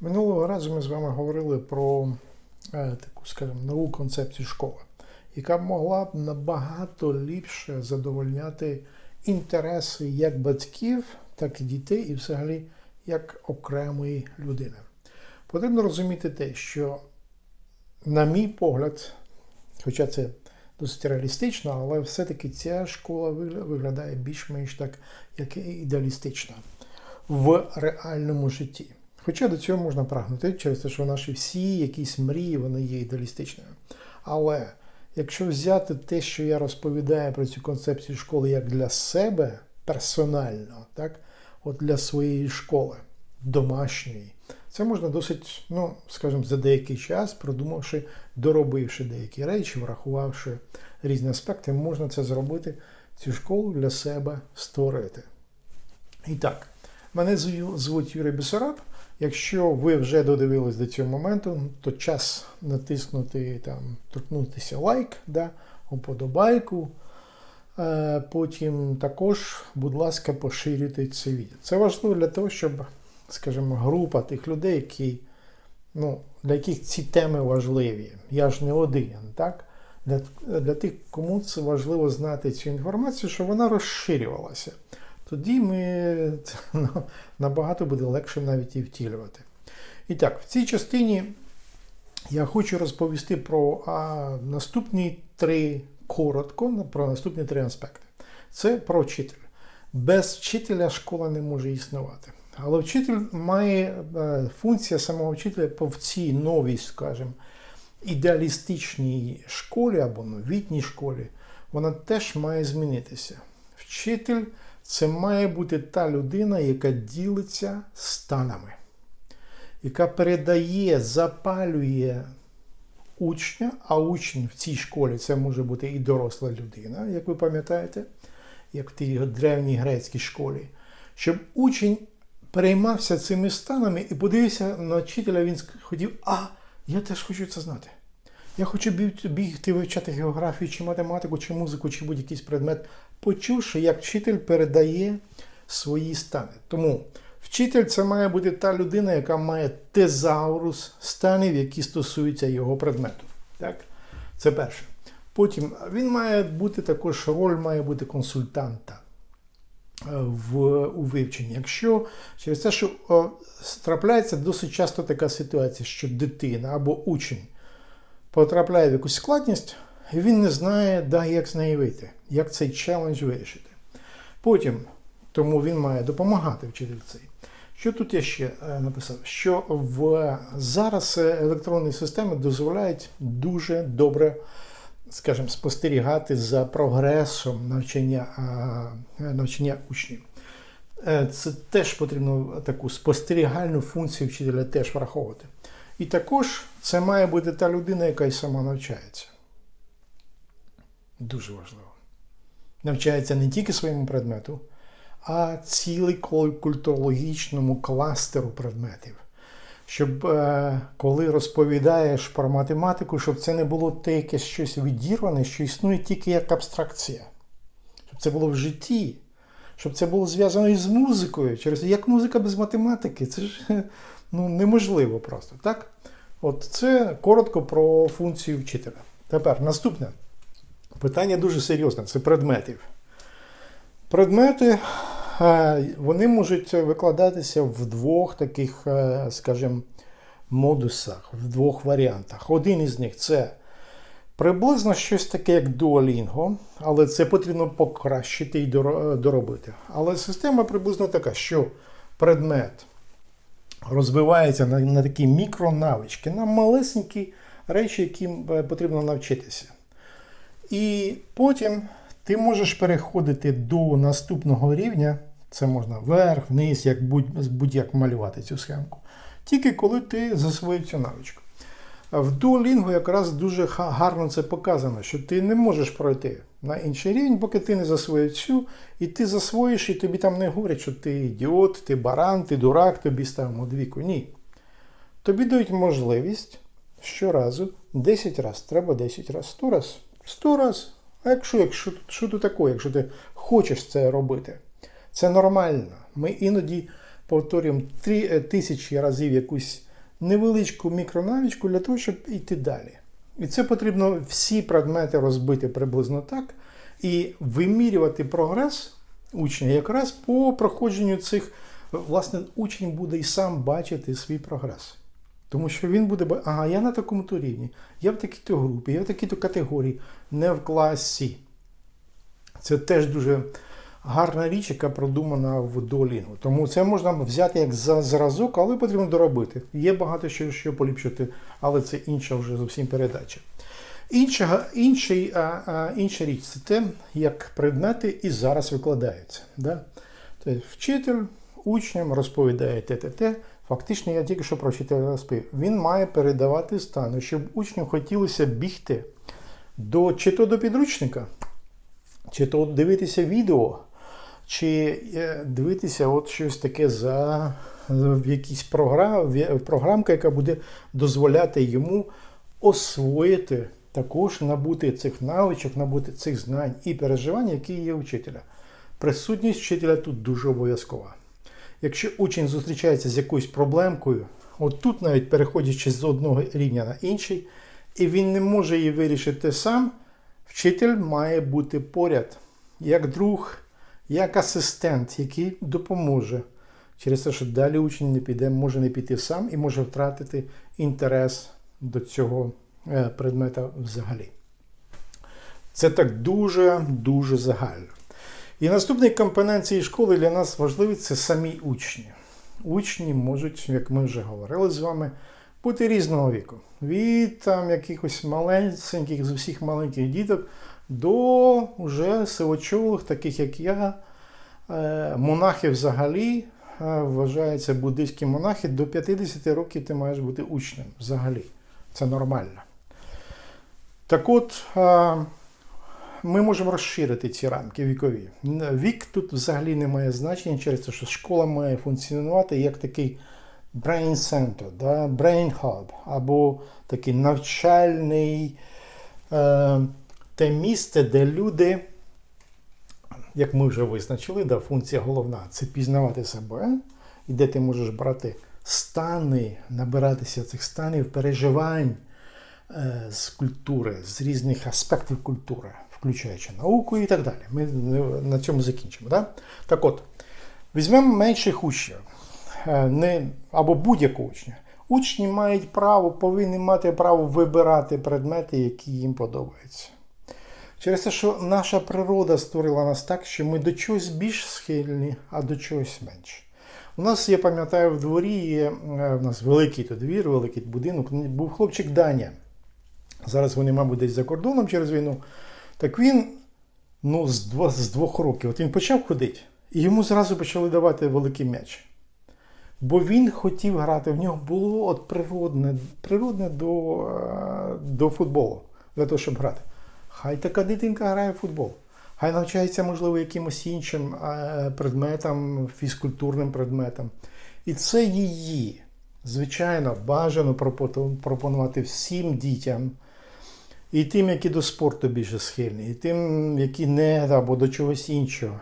Минулого разу ми з вами говорили про е, таку, скажімо, нову концепцію школи, яка могла б набагато ліпше задовольняти інтереси як батьків, так і дітей, і взагалі як окремої людини. Потрібно розуміти те, що, на мій погляд, хоча це досить реалістично, але все-таки ця школа виглядає більш-менш так, як ідеалістична в реальному житті. Хоча до цього можна прагнути через те, що наші всі якісь мрії вони є ідеалістичними. Але якщо взяти те, що я розповідаю про цю концепцію школи як для себе персонально, так, от для своєї школи, домашньої, це можна досить, ну, скажімо, за деякий час, продумавши, доробивши деякі речі, врахувавши різні аспекти, можна це зробити, цю школу для себе створити. І так, мене звуть Юрій Бесараб. Якщо ви вже додивились до цього моменту, то час натиснути там, торкнутися лайк, да, уподобайку. Е, Потім також, будь ласка, поширюйте це відео. Це важливо для того, щоб, скажімо, група тих людей, які, ну, для яких ці теми важливі. Я ж не один, так? Для, для тих, кому це важливо знати цю інформацію, щоб вона розширювалася. Тоді ми ну, набагато буде легше навіть і втілювати. І так, в цій частині я хочу розповісти про а, наступні три коротко, про наступні три аспекти. Це про вчителя. Без вчителя школа не може існувати. Але вчитель має е, функція самого вчителя по цій новій, скажімо, ідеалістичній школі або новітній школі, вона теж має змінитися. Вчитель це має бути та людина, яка ділиться станами, яка передає, запалює учня, а учень в цій школі це може бути і доросла людина, як ви пам'ятаєте, як в тій древній грецькій школі, щоб учень переймався цими станами і подивився на вчителя, він хотів, а я теж хочу це знати. Я хочу бігти вивчати географію, чи математику, чи музику, чи будь-якийсь предмет, почувши, як вчитель передає свої стани. Тому вчитель це має бути та людина, яка має тезаурус станів, які стосуються його предмету. Так? Це перше. Потім він має бути також, роль має бути консультанта е, в, у вивченні. Якщо через те, що о, трапляється досить часто така ситуація, що дитина або учень потрапляє в якусь складність, і він не знає, да, як з неї вийти, як цей челендж вирішити. Потім, тому він має допомагати вчитель цей. Що тут я ще е, написав? Що в зараз е, електронні системи дозволяють дуже добре, скажімо, спостерігати за прогресом навчання, е, навчання учнів. Це теж потрібно таку спостерігальну функцію вчителя теж враховувати. І також це має бути та людина, яка й сама навчається. Дуже важливо. Навчається не тільки своєму предмету, а цілий кул- культурологічному кластеру предметів. Щоб е, коли розповідаєш про математику, щоб це не було те якесь щось відірване, що існує тільки як абстракція. Щоб це було в житті, щоб це було зв'язано із музикою. Через як музика без математики, це ж ну, неможливо просто. Так? От це коротко про функцію вчителя. Тепер наступне питання дуже серйозне це предметів. Предмети е, вони можуть викладатися в двох таких, е, скажімо, модусах, в двох варіантах. Один із них це приблизно щось таке, як Duolingo, але це потрібно покращити і доробити. Але система приблизно така, що предмет розбивається на, на такі мікронавички, на малесенькі речі, яким е, потрібно навчитися. І потім ти можеш переходити до наступного рівня. Це можна вверх, вниз, як будь, будь-як малювати цю схемку. Тільки коли ти засвоїв цю навичку. В Duolingo якраз дуже гарно це показано, що ти не можеш пройти на інший рівень, поки ти не засвоїв цю, і ти засвоїш, і тобі там не говорять, що ти ідіот, ти баран, ти дурак, тобі ставимо двійку. Ні. Тобі дають можливість щоразу 10 разів. Треба 10 разів, 100 разів. 100 разів. А якщо, якщо що тут таке, якщо ти хочеш це робити? Це нормально. Ми іноді повторюємо три, е, тисячі разів якусь невеличку мікронавичку для того, щоб йти далі. І це потрібно всі предмети розбити приблизно так і вимірювати прогрес учня якраз по проходженню цих. Власне, учень буде і сам бачити свій прогрес. Тому що він буде ага, я на такому то рівні, я в такій-то групі, я в такій-то категорії, не в класі. Це теж дуже гарна річ, яка продумана в Duolingo. Тому це можна взяти як за зразок, але потрібно доробити. Є багато що, що поліпшити, але це інша вже зовсім передача. Інша, інший, а, а, інша річ це те, як предмети і зараз викладаються. Да? Тобто вчитель учням розповідає те, те, те. Фактично, я тільки що про вчителя розповів. Він має передавати стани, щоб учням хотілося бігти до чи то до підручника, чи то дивитися відео, чи е, дивитися от щось таке за в якійсь програм, програмка, яка буде дозволяти йому освоїти, також набути цих навичок, набути цих знань і переживань, які є вчителя. Присутність вчителя тут дуже обов'язкова. Якщо учень зустрічається з якоюсь проблемкою, от тут навіть переходячи з одного рівня на інший, і він не може її вирішити сам, вчитель має бути поряд, як друг, як асистент, який допоможе. Через те, що далі учень не піде, може не піти сам і може втратити інтерес до цього е, предмета взагалі. Це так дуже-дуже загально. І наступний компонент цієї школи для нас важливий це самі учні. Учні можуть, як ми вже говорили з вами, бути різного віку. Від там якихось маленьких, з усіх маленьких діток до вже сивочолих, таких як я, Е, монахи взагалі е, вважаються буддийські монахи. До 50 років ти маєш бути учнем взагалі. Це нормально. Так от, е, ми можемо розширити ці рамки вікові. Вік тут взагалі не має значення через те, що школа має функціонувати як такий brain center, да? brain hub, або такий навчальний те місце, де люди, як ми вже визначили, да, функція головна це пізнавати себе, і де ти можеш брати стани, набиратися цих станів, переживань е, з культури, з різних аспектів культури, включаючи науку і так далі. Ми на цьому закінчимо. Да? Так от, візьмемо менших учнів, е, не, або будь-якого учня. Учні мають право, повинні мати право вибирати предмети, які їм подобаються. Через те, що наша природа створила нас так, що ми до чогось більш схильні, а до чогось менше. У нас, я пам'ятаю, в дворі є е, у нас великий то двір, великий будинок. Був хлопчик Даня. Зараз вони, мабуть, десь за кордоном через війну. Так він ну, з, дво, з двох років от він почав ходити, і йому зразу почали давати великий м'яч. Бо він хотів грати, в нього було от природне, природне до, е, до футболу, для того, щоб грати. Хай така дитинка грає в футбол. Хай навчається, можливо, якимось іншим е, предметам, фізкультурним предметам. І це її, звичайно, бажано пропонувати всім дітям, і тим, які до спорту більше схильні, і тим, які не або до чогось іншого.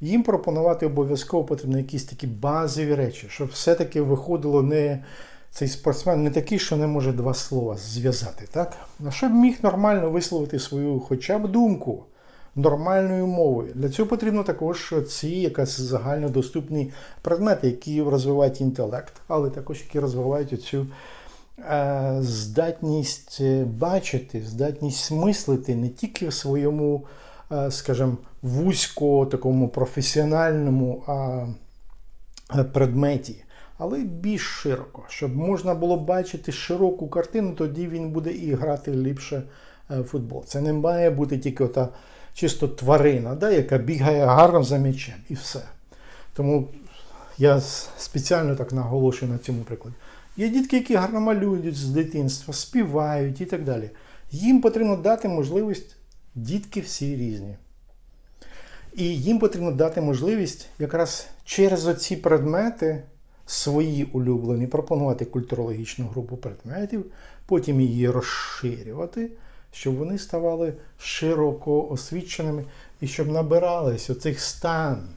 Їм пропонувати обов'язково потрібно якісь такі базові речі, щоб все-таки виходило не цей спортсмен не такий, що не може два слова зв'язати, так? А щоб міг нормально висловити свою хоча б думку нормальною мовою. Для цього потрібно також ці якась загальнодоступні предмети, які розвивають інтелект, але також які розвивають оцю е, здатність е, бачити, здатність мислити не тільки в своєму, е, скажімо, вузько такому професіональному е, предметі, але більш широко, щоб можна було бачити широку картину, тоді він буде і грати ліпше е, в футбол. Це не має бути тільки ота чисто тварина, да, яка бігає гарно за м'ячем і все. Тому я спеціально так наголошую на цьому прикладі. Є дітки, які гарно малюють з дитинства, співають і так далі. Їм потрібно дати можливість, дітки всі різні. І їм потрібно дати можливість якраз через оці предмети свої улюблені, пропонувати культурологічну групу предметів, потім її розширювати, щоб вони ставали широко освіченими і щоб набирались оцих стан,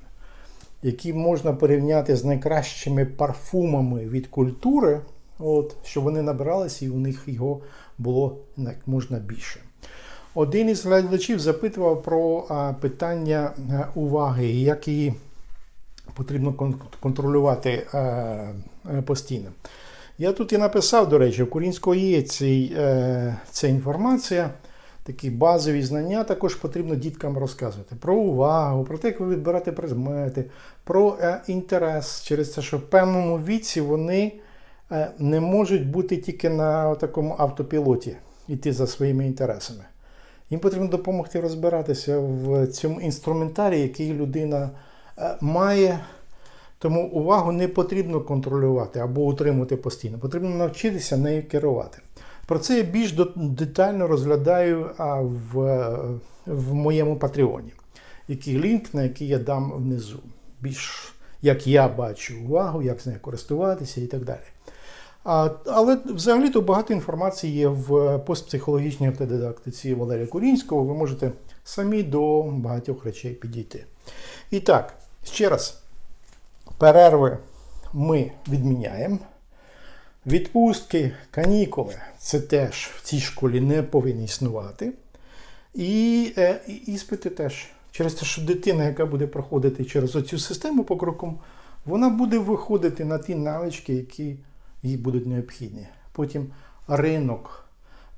які можна порівняти з найкращими парфумами від культури, от, щоб вони набиралися і у них його було як можна більше. Один із глядачів запитував про питання е, уваги, як її потрібно контролювати е, е, постійно. Я тут і написав, до речі, в Курінського є цей, е, ця інформація, такі базові знання також потрібно діткам розказувати про увагу, про те, як ви відбирати предмети, про інтерес через те, що в певному віці вони не можуть бути тільки на такому автопілоті, йти за своїми інтересами. Їм потрібно допомогти розбиратися в цьому інструментарії, який людина має. Тому увагу не потрібно контролювати або утримувати постійно. Потрібно навчитися нею керувати. Про це я більш детально розглядаю в, е, в моєму Патреоні, який лінк, на який я дам внизу. Більш як я бачу увагу, як з нею користуватися і так далі. А, але взагалі-то багато інформації є в постпсихологічній автодидактиці Валерія Курінського. Ви можете самі до багатьох речей підійти. І так, ще раз, перерви ми відміняємо. Відпустки, канікули це теж в цій школі не повинні існувати. І, е, і іспити теж. Через те, що дитина, яка буде проходити через оцю систему по крокам, вона буде виходити на ті навички, які їй будуть необхідні. Потім ринок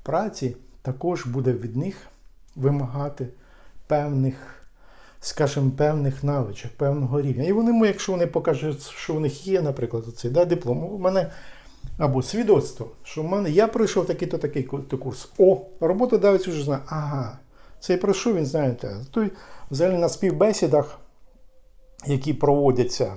праці також буде від них вимагати певних, скажімо, певних навичок, певного рівня. І вони, якщо вони покажуть, що у них є, наприклад, оцей да, диплом, у мене або свідоцтво, що в мене я пройшов такий-то такий курс. О, роботодавець вже знає. Ага, цей пройшов, він знає. Той взагалі на співбесідах, які проводяться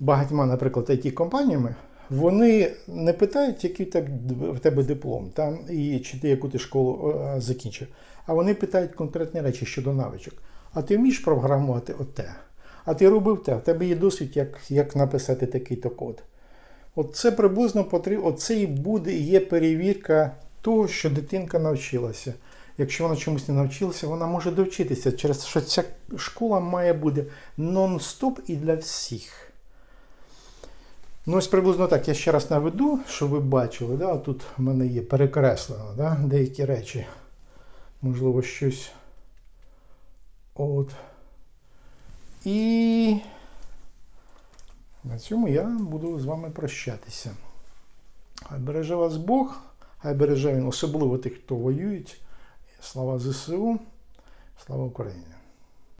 багатьма, наприклад, it компаніями вони не питають, який в в тебе диплом там, і чи ти яку ти школу е, закінчив. А вони питають конкретні речі щодо навичок. А ти вмієш програмувати оте? А ти робив те, в тебе є досвід, як, як написати такий-то код. От це приблизно потрібно, оце і буде і є перевірка того, що дитинка навчилася. Якщо вона чомусь не навчилася, вона може довчитися через що ця школа має бути нон-стоп і для всіх. Ну, ось приблизно так. Я ще раз наведу, щоб ви бачили. Да? Тут в мене є перекреслено да? деякі речі. Можливо, щось. От. І на цьому я буду з вами прощатися. Хай береже вас Бог, хай береже він особливо тих, хто воюють. Слава ЗСУ, слава Україні!